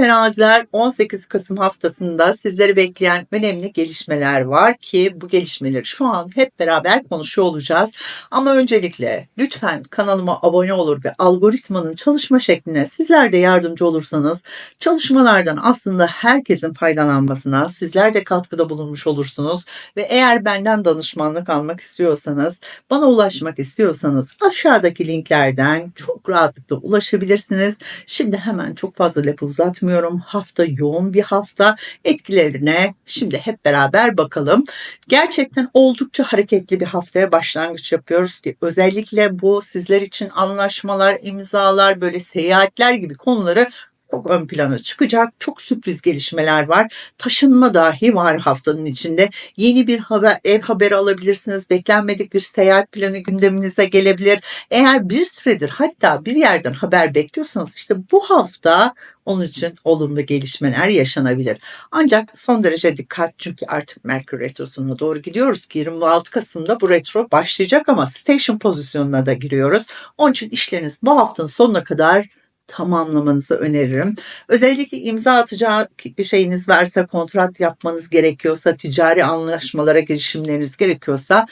teraziler 18 Kasım haftasında sizleri bekleyen önemli gelişmeler var ki bu gelişmeleri şu an hep beraber konuşuyor olacağız. Ama öncelikle lütfen kanalıma abone olur ve algoritmanın çalışma şekline sizler de yardımcı olursanız çalışmalardan aslında herkesin faydalanmasına sizler de katkıda bulunmuş olursunuz ve eğer benden danışmanlık almak istiyorsanız bana ulaşmak istiyorsanız aşağıdaki linklerden çok rahatlıkla ulaşabilirsiniz. Şimdi hemen çok fazla lafı uzatmıyorum. Hafta yoğun bir hafta. Etkilerine şimdi hep beraber bakalım. Gerçekten oldukça hareketli bir haftaya başlangıç yapıyoruz ki özellikle bu sizler için anlaşmalar, imzalar, böyle seyahatler gibi konuları çok ön plana çıkacak. Çok sürpriz gelişmeler var. Taşınma dahi var haftanın içinde. Yeni bir haber, ev haberi alabilirsiniz. Beklenmedik bir seyahat planı gündeminize gelebilir. Eğer bir süredir hatta bir yerden haber bekliyorsanız işte bu hafta onun için olumlu gelişmeler yaşanabilir. Ancak son derece dikkat çünkü artık Merkür Retrosu'na doğru gidiyoruz ki 26 Kasım'da bu retro başlayacak ama station pozisyonuna da giriyoruz. Onun için işleriniz bu haftanın sonuna kadar tamamlamanızı öneririm. Özellikle imza atacağı bir şeyiniz varsa, kontrat yapmanız gerekiyorsa, ticari anlaşmalara girişimleriniz gerekiyorsa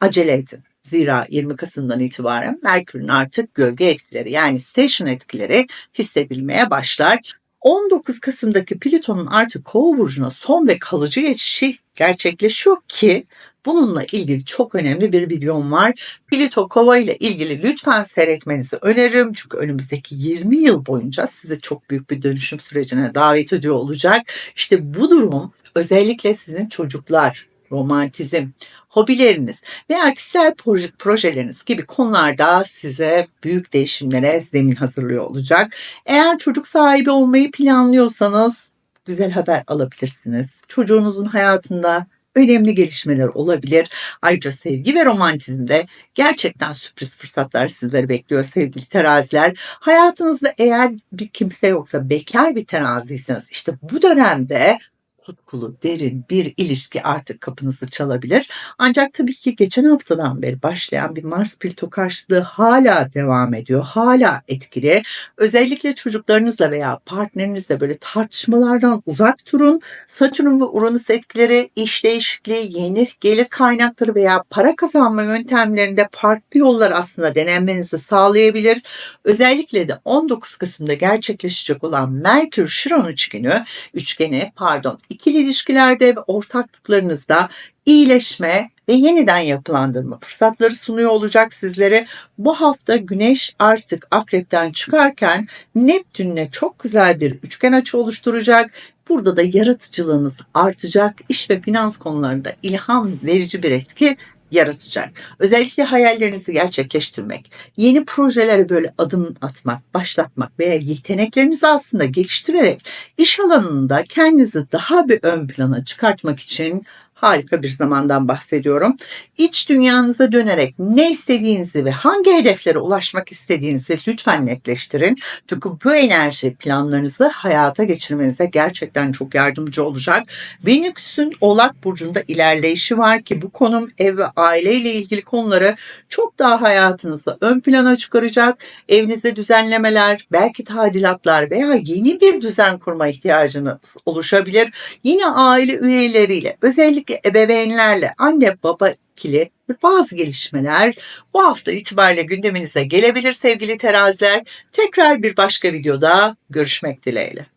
acele edin. Zira 20 Kasım'dan itibaren Merkür'ün artık gölge etkileri yani station etkileri hissedilmeye başlar. 19 Kasım'daki Plüton'un artık Kova burcuna son ve kalıcı geçişi gerçekleşiyor ki bununla ilgili çok önemli bir videom var. Plüto Kova ile ilgili lütfen seyretmenizi öneririm. Çünkü önümüzdeki 20 yıl boyunca sizi çok büyük bir dönüşüm sürecine davet ediyor olacak. İşte bu durum özellikle sizin çocuklar, romantizm, hobileriniz veya kişisel projeleriniz gibi konularda size büyük değişimlere zemin hazırlıyor olacak. Eğer çocuk sahibi olmayı planlıyorsanız güzel haber alabilirsiniz. Çocuğunuzun hayatında önemli gelişmeler olabilir. Ayrıca sevgi ve romantizmde gerçekten sürpriz fırsatlar sizleri bekliyor sevgili teraziler. Hayatınızda eğer bir kimse yoksa bekar bir teraziyseniz işte bu dönemde tutkulu, derin bir ilişki artık kapınızı çalabilir. Ancak tabii ki geçen haftadan beri başlayan bir Mars Plüto karşılığı hala devam ediyor. Hala etkili. Özellikle çocuklarınızla veya partnerinizle böyle tartışmalardan uzak durun. Satürn ve Uranüs etkileri iş değişikliği, yeni gelir kaynakları veya para kazanma yöntemlerinde farklı yollar aslında denemenizi sağlayabilir. Özellikle de 19 Kasım'da gerçekleşecek olan Merkür Şiron üçgeni, üçgeni pardon ikili ilişkilerde ve ortaklıklarınızda iyileşme ve yeniden yapılandırma fırsatları sunuyor olacak sizlere. Bu hafta Güneş artık Akrep'ten çıkarken Neptün'le çok güzel bir üçgen açı oluşturacak. Burada da yaratıcılığınız artacak. İş ve finans konularında ilham verici bir etki yaratacak. Özellikle hayallerinizi gerçekleştirmek, yeni projelere böyle adım atmak, başlatmak veya yeteneklerinizi aslında geliştirerek iş alanında kendinizi daha bir ön plana çıkartmak için harika bir zamandan bahsediyorum. İç dünyanıza dönerek ne istediğinizi ve hangi hedeflere ulaşmak istediğinizi lütfen netleştirin. Çünkü bu enerji planlarınızı hayata geçirmenize gerçekten çok yardımcı olacak. Venüs'ün Oğlak Burcu'nda ilerleyişi var ki bu konum ev ve aile ile ilgili konuları çok daha hayatınızda ön plana çıkaracak. Evinizde düzenlemeler, belki tadilatlar veya yeni bir düzen kurma ihtiyacınız oluşabilir. Yine aile üyeleriyle özellikle özellikle ebeveynlerle anne baba ikili bazı gelişmeler bu hafta itibariyle gündeminize gelebilir sevgili teraziler. Tekrar bir başka videoda görüşmek dileğiyle.